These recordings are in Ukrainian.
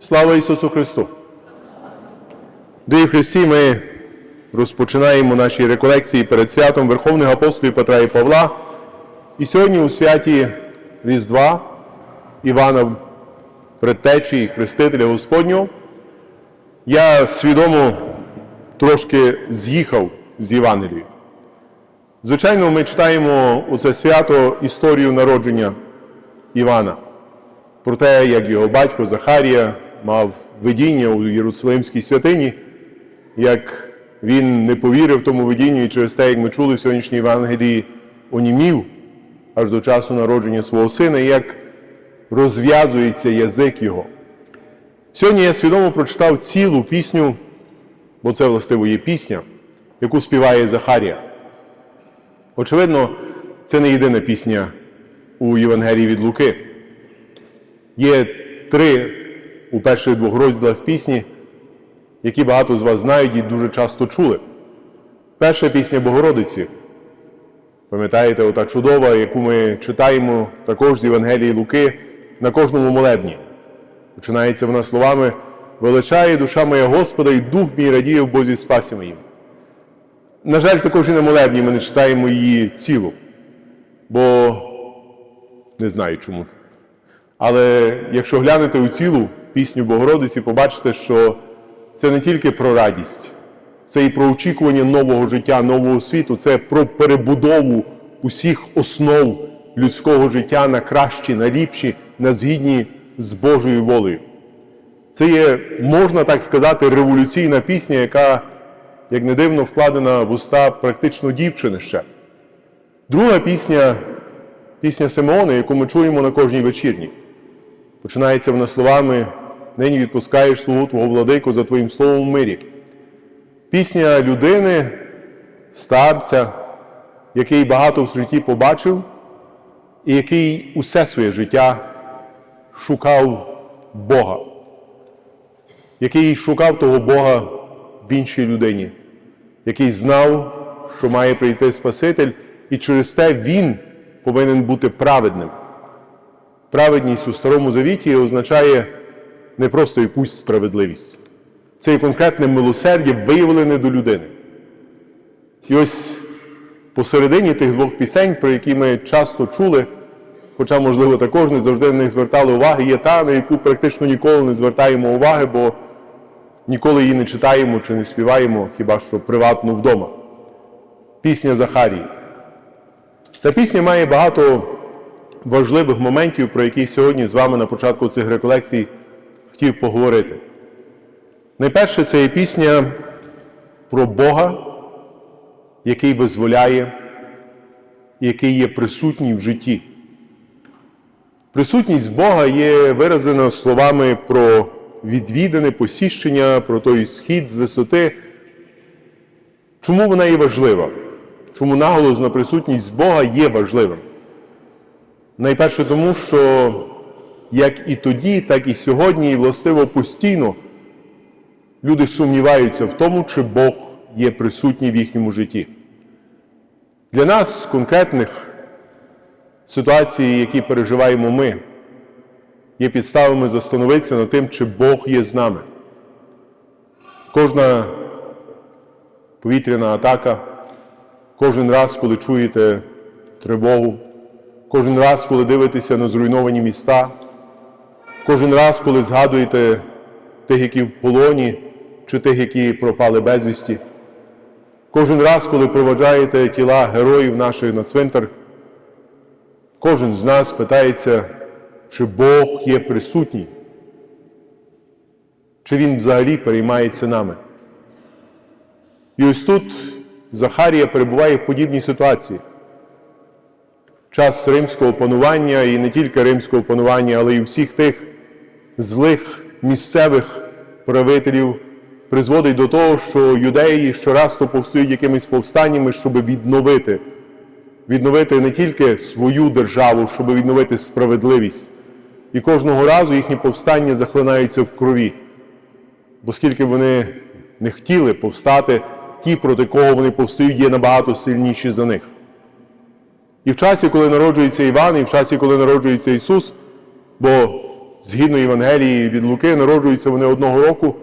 Слава Ісусу Христу! Дорогі Христі, ми розпочинаємо наші реколекції перед святом Верховних апостолів Петра і Павла. І сьогодні у святі Різдва Івана Предтечі Хрестителя Господнього я свідомо трошки з'їхав з Євангелії. Звичайно, ми читаємо у це свято історію народження Івана про те, як його батько Захарія мав видіння у Єрусалимській святині, як він не повірив тому видінню і через те, як ми чули в сьогоднішній Євангелії, онімів аж до часу народження свого сина, як розв'язується язик його. Сьогодні я свідомо прочитав цілу пісню, бо це властиво є пісня, яку співає Захарія. Очевидно, це не єдина пісня у Євангелії від Луки. Є три у перших двох розділах пісні, які багато з вас знають і дуже часто чули. Перша пісня Богородиці. Пам'ятаєте, ота чудова, яку ми читаємо також з Євангелії Луки на кожному молебні. Починається вона словами Величає душа моя Господа, і дух мій радіє в Бозі спасі моїм. На жаль, також і на молебні ми не читаємо її цілу, бо не знаю чому. Але якщо глянете у цілу пісню Богородиці, побачите, що це не тільки про радість, це і про очікування нового життя, нового світу, це про перебудову усіх основ людського життя на кращі, на ліпші, на згідні з Божою волею. Це є, можна так сказати, революційна пісня, яка, як не дивно, вкладена в уста практично дівчини ще. Друга пісня пісня Симеона, яку ми чуємо на кожній вечірні. Починається вона словами Нині відпускаєш слугу Твого владику за Твоїм словом в мирі. Пісня людини, старця, який багато в житті побачив, і який усе своє життя шукав Бога, який шукав того Бога в іншій людині, який знав, що має прийти Спаситель, і через те він повинен бути праведним. Праведність у Старому Завіті означає не просто якусь справедливість. Це є конкретне милосердя, виявлене до людини. І ось посередині тих двох пісень, про які ми часто чули, хоча, можливо, також не завжди на них звертали уваги, є та, на яку практично ніколи не звертаємо уваги, бо ніколи її не читаємо чи не співаємо, хіба що приватно вдома. Пісня Захарії. Та пісня має багато важливих моментів, про які сьогодні з вами на початку цих реколекцій хотів поговорити. Найперше, це є пісня про Бога, який визволяє, який є присутній в житті. Присутність Бога є виражена словами про відвідане посіщення, про той схід з висоти. Чому вона є важлива? Чому наголос на присутність Бога є важливим? Найперше тому, що як і тоді, так і сьогодні, і властиво постійно люди сумніваються в тому, чи Бог є присутній в їхньому житті. Для нас, конкретних ситуацій, які переживаємо ми, є підставами застановитися над тим, чи Бог є з нами. Кожна повітряна атака, кожен раз, коли чуєте тривогу, кожен раз, коли дивитеся на зруйновані міста, кожен раз, коли згадуєте тих, які в полоні, чи тих, які пропали безвісті, кожен раз, коли проваджаєте тіла героїв наших на цвинтар, кожен з нас питається, чи Бог є присутній, чи Він взагалі переймається нами. І ось тут Захарія перебуває в подібній ситуації. Час римського панування і не тільки римського панування, але й всіх тих злих місцевих правителів призводить до того, що юдеї щораз повстають якимись повстаннями, щоб відновити, відновити не тільки свою державу, щоб відновити справедливість. І кожного разу їхні повстання захлинаються в крові. Бо скільки вони не хотіли повстати, ті, проти кого вони повстають, є набагато сильніші за них. І в часі, коли народжується Іван, і в часі, коли народжується Ісус, бо згідно Євангелії від Луки, народжуються вони одного року.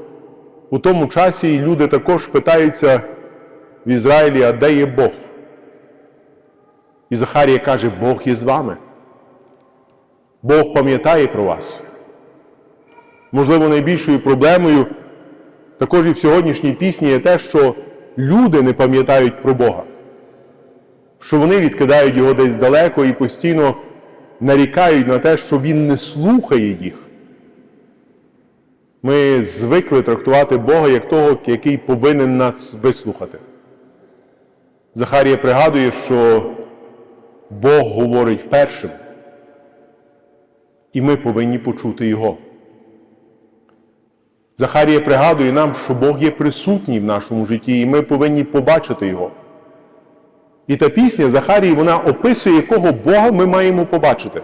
У тому часі люди також питаються в Ізраїлі, а де є Бог? І Захарія каже, Бог є з вами. Бог пам'ятає про вас. Можливо, найбільшою проблемою також і в сьогоднішній пісні є те, що люди не пам'ятають про Бога, що вони відкидають його десь далеко і постійно нарікають на те, що Він не слухає їх. Ми звикли трактувати Бога як того, який повинен нас вислухати. Захарія пригадує, що Бог говорить першим, і ми повинні почути Його. Захарія пригадує нам, що Бог є присутній в нашому житті, і ми повинні побачити Його. І та пісня Захарії вона описує, якого Бога ми маємо побачити.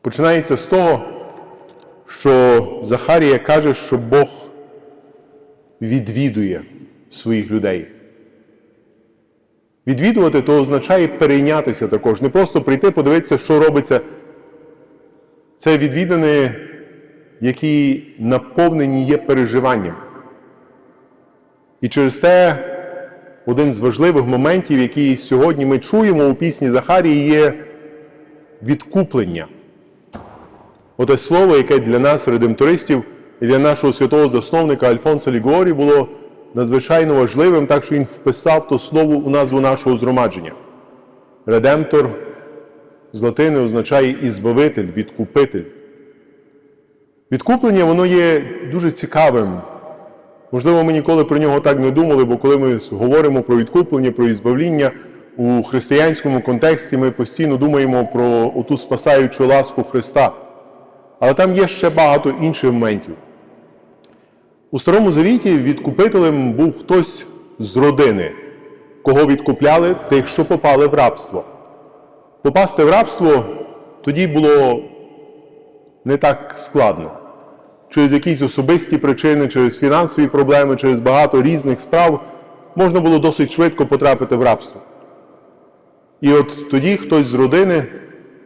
Починається з того, що Захарія каже, що Бог відвідує своїх людей. Відвідувати то означає перейнятися також, не просто прийти, подивитися, що робиться. Це відвідини, які наповнені є переживанням. І через те один з важливих моментів, який сьогодні ми чуємо у пісні Захарії, є відкуплення. Оте слово, яке для нас, редемтористів, і для нашого святого засновника Альфонса Лігорі було надзвичайно важливим, так що він вписав то слово у назву нашого згромадження. Редемтор з латини означає ізбавитель, відкупитель. Відкуплення воно є дуже цікавим. Можливо, ми ніколи про нього так не думали, бо коли ми говоримо про відкуплення, про ізбавління у християнському контексті, ми постійно думаємо про оту спасаючу ласку Христа. Але там є ще багато інших моментів. У Старому Завіті відкупителем був хтось з родини, кого відкупляли тих, що попали в рабство. Попасти в рабство тоді було не так складно. Через якісь особисті причини, через фінансові проблеми, через багато різних справ можна було досить швидко потрапити в рабство. І от тоді хтось з родини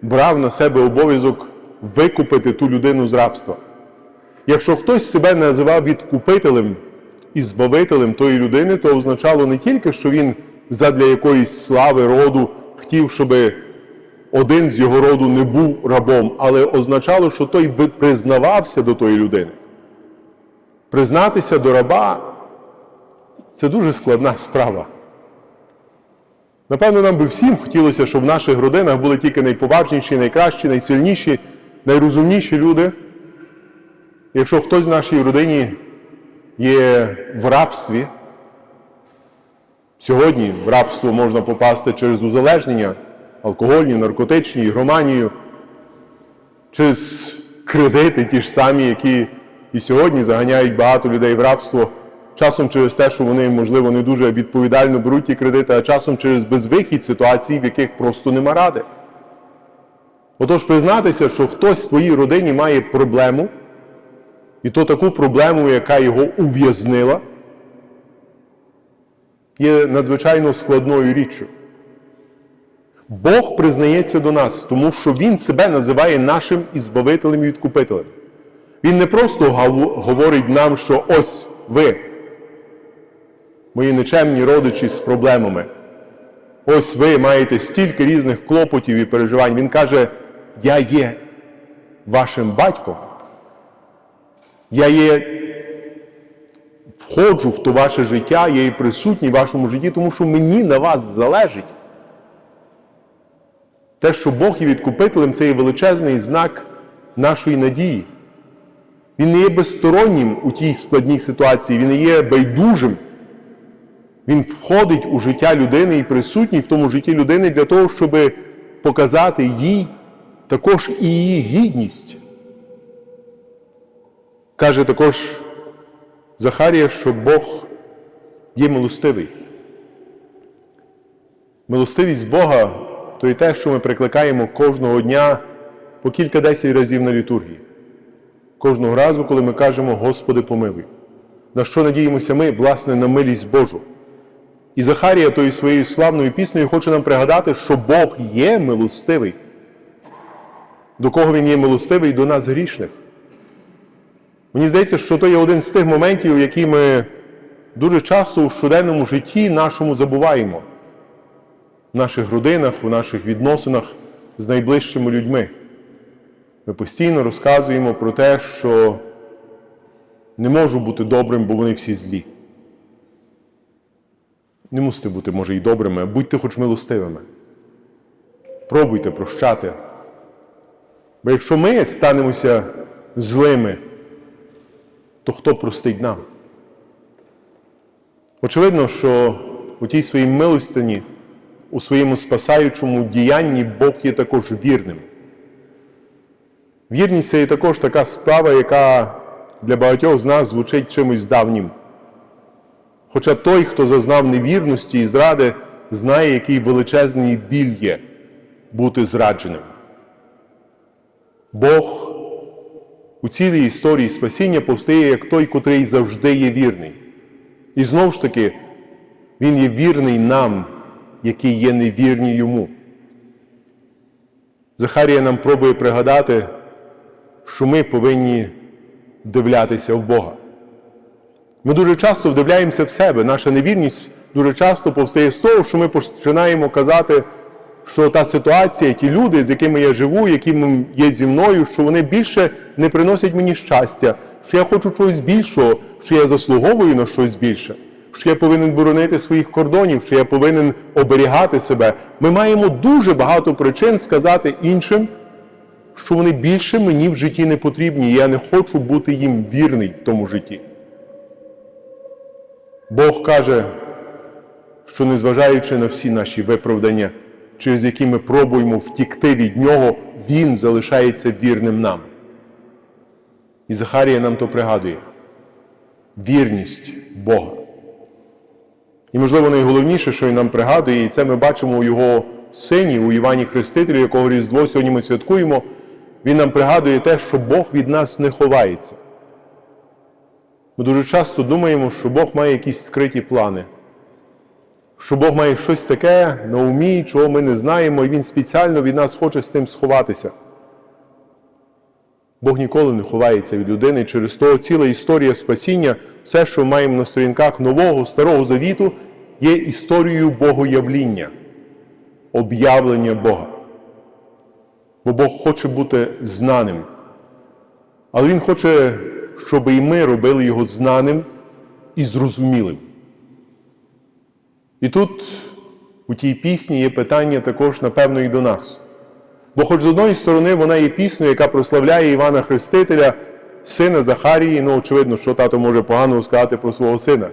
брав на себе обов'язок викупити ту людину з рабства. Якщо хтось себе називав відкупителем і збавителем тої людини, то означало не тільки, що він задля якоїсь слави роду хотів, щоб один з його роду не був рабом, але означало, що той признавався до тої людини. Признатися до раба це дуже складна справа. Напевно, нам би всім хотілося, щоб в наших родинах були тільки найповажніші, найкращі, найсильніші, найрозумніші люди. Якщо хтось в нашій родині є в рабстві, сьогодні в рабство можна попасти через узалежнення, алкогольні, наркотичні, ігроманію, через кредити ті ж самі, які і сьогодні заганяють багато людей в рабство, часом через те, що вони, можливо, не дуже відповідально беруть ті кредити, а часом через безвихідь ситуацій, в яких просто нема ради. Отож, признатися, що хтось в твоїй родині має проблему, і то таку проблему, яка його ув'язнила, є надзвичайно складною річчю. Бог признається до нас, тому що Він себе називає нашим ізбавителем і відкупителем. Він не просто говорить нам, що ось ви, мої нечемні родичі з проблемами. Ось ви маєте стільки різних клопотів і переживань. Він каже, я є вашим батьком. Я є, входжу в то ваше життя, я є присутній в вашому житті, тому що мені на вас залежить. Те, що Бог є відкупителем, це є величезний знак нашої надії. Він не є безстороннім у тій складній ситуації, він не є байдужим. Він входить у життя людини і присутній в тому житті людини для того, щоб показати їй також і її гідність. Каже також Захарія, що Бог є милостивий. Милостивість Бога то і те, що ми прикликаємо кожного дня по кілька десять разів на літургії. Кожного разу, коли ми кажемо Господи помилуй. На що надіємося ми, власне, на милість Божу. І Захарія тою своєю славною піснею хоче нам пригадати, що Бог є милостивий. до кого Він є милостивий, до нас грішних. Мені здається, що то є один з тих моментів, які ми дуже часто у щоденному житті нашому забуваємо в наших родинах, у наших відносинах з найближчими людьми. Ми постійно розказуємо про те, що не можу бути добрим, бо вони всі злі. Не мусите бути, може, і добрими, а будьте хоч милостивими. Пробуйте прощати. Бо якщо ми станемося злими, то хто простить нам? Очевидно, що у тій своїй милостині, у своєму спасаючому діянні Бог є також вірним. Вірність це є також така справа, яка для багатьох з нас звучить чимось давнім. Хоча той, хто зазнав невірності і зради, знає, який величезний біль є бути зрадженим. Бог у цілій історії спасіння повстає як той, котрий завжди є вірний. І знову ж таки, Він є вірний нам, які є невірні йому. Захарія нам пробує пригадати, що ми повинні вдивлятися в Бога. Ми дуже часто вдивляємося в себе. Наша невірність дуже часто повстає з того, що ми починаємо казати, що та ситуація, ті люди, з якими я живу, які є зі мною, що вони більше не приносять мені щастя, що я хочу чогось більшого, що я заслуговую на щось більше, що я повинен боронити своїх кордонів, що я повинен оберігати себе. Ми маємо дуже багато причин сказати іншим, що вони більше мені в житті не потрібні, і я не хочу бути їм вірний в тому житті. Бог каже, що незважаючи на всі наші виправдання, через які ми пробуємо втікти від Нього, Він залишається вірним нам. І Захарія нам то пригадує вірність Бога. І, можливо, найголовніше, що він нам пригадує, і це ми бачимо у його сині, у Івані Хрестителю, якого Різдво сьогодні ми святкуємо, він нам пригадує те, що Бог від нас не ховається. Ми дуже часто думаємо, що Бог має якісь скриті плани, що Бог має щось таке на умі, чого ми не знаємо, і Він спеціально від нас хоче з тим сховатися. Бог ніколи не ховається від людини. Через то ціла історія спасіння, все, що ми маємо на сторінках Нового, Старого Завіту, є історією Богоявління, об'явлення Бога. Бо Бог хоче бути знаним. Але Він хоче, щоб і ми робили його знаним і зрозумілим. І тут у тій пісні є питання також, напевно, і до нас. Бо хоч з одної сторони вона є піснею, яка прославляє Івана Хрестителя, сина Захарії, ну, очевидно, що тато може погано сказати про свого сина.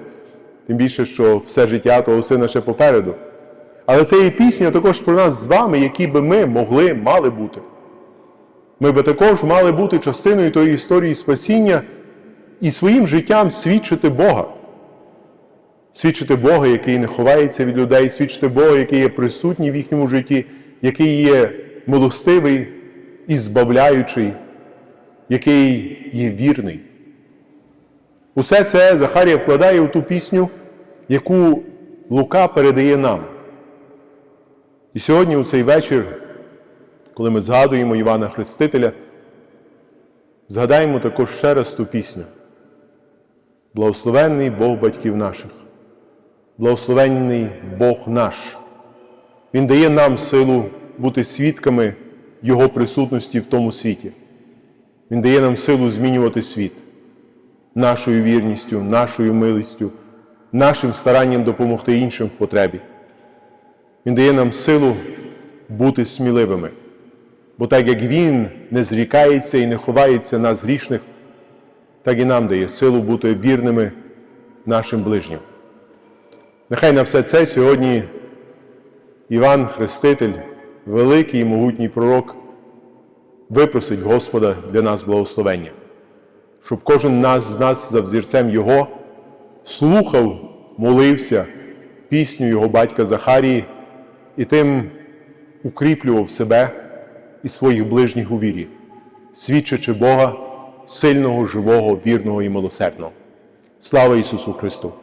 Тим більше, що все життя того сина ще попереду. Але це є пісня також про нас з вами, які би ми могли, мали бути. Ми би також мали бути частиною тої історії спасіння і своїм життям свідчити Бога. Свідчити Бога, який не ховається від людей, свідчити Бога, який є присутній в їхньому житті, який є милостивий і збавляючий, який є вірний. Усе це Захарія вкладає в ту пісню, яку Лука передає нам. І сьогодні, у цей вечір, коли ми згадуємо Івана Хрестителя, згадаємо також ще раз ту пісню. Благословенний Бог батьків наших, благословенний Бог наш. Він дає нам силу бути свідками Його присутності в тому світі. Він дає нам силу змінювати світ нашою вірністю, нашою милістю, нашим старанням допомогти іншим в потребі. Він дає нам силу бути сміливими. Бо так як Він не зрікається і не ховається нас грішних, так і нам дає силу бути вірними нашим ближнім. Нехай на все це сьогодні Іван Хреститель, великий і могутній пророк, випросить Господа для нас благословення, щоб кожен нас з нас за взірцем Його слухав, молився пісню його батька Захарії і тим укріплював себе і своїх ближніх у вірі, свідчачи Бога, сильного, живого, вірного і милосердного. Слава Ісусу Христу!